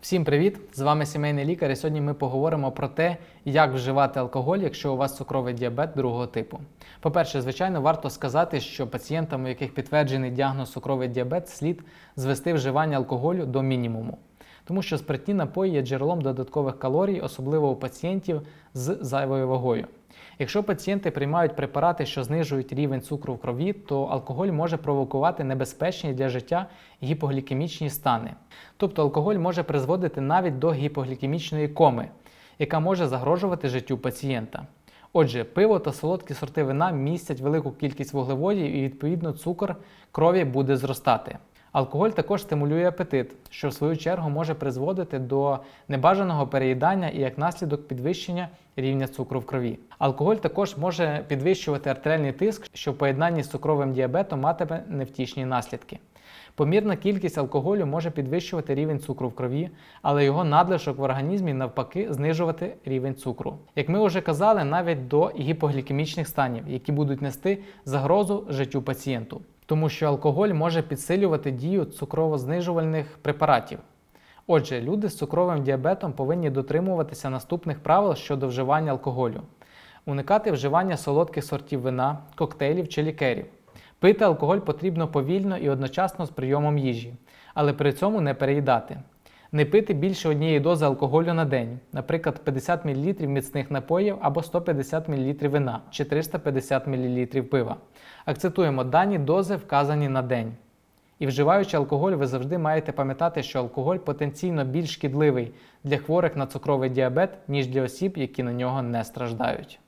Всім привіт! З вами сімейний лікар. І сьогодні ми поговоримо про те, як вживати алкоголь, якщо у вас цукровий діабет другого типу. По-перше, звичайно, варто сказати, що пацієнтам, у яких підтверджений діагноз цукровий діабет, слід звести вживання алкоголю до мінімуму. Тому що спиртні напої є джерелом додаткових калорій, особливо у пацієнтів з зайвою вагою. Якщо пацієнти приймають препарати, що знижують рівень цукру в крові, то алкоголь може провокувати небезпечні для життя гіпоглікемічні стани. Тобто алкоголь може призводити навіть до гіпоглікемічної коми, яка може загрожувати життю пацієнта. Отже, пиво та солодкі сорти вина містять велику кількість вуглеводів і відповідно цукор крові буде зростати. Алкоголь також стимулює апетит, що в свою чергу може призводити до небажаного переїдання і як наслідок підвищення рівня цукру в крові. Алкоголь також може підвищувати артеріальний тиск, що в поєднанні з цукровим діабетом матиме невтішні наслідки. Помірна кількість алкоголю може підвищувати рівень цукру в крові, але його надлишок в організмі навпаки знижувати рівень цукру. Як ми вже казали, навіть до гіпоглікемічних станів, які будуть нести загрозу життю пацієнту тому що алкоголь може підсилювати дію цукровознижувальних препаратів. Отже, люди з цукровим діабетом повинні дотримуватися наступних правил щодо вживання алкоголю: уникати вживання солодких сортів вина, коктейлів чи лікерів. Пити алкоголь потрібно повільно і одночасно з прийомом їжі, але при цьому не переїдати. Не пити більше однієї дози алкоголю на день, наприклад, 50 мл міцних напоїв або 150 мл вина чи 350 мл пива. Акцентуємо дані дози вказані на день. І вживаючи алкоголь, ви завжди маєте пам'ятати, що алкоголь потенційно більш шкідливий для хворих на цукровий діабет, ніж для осіб, які на нього не страждають.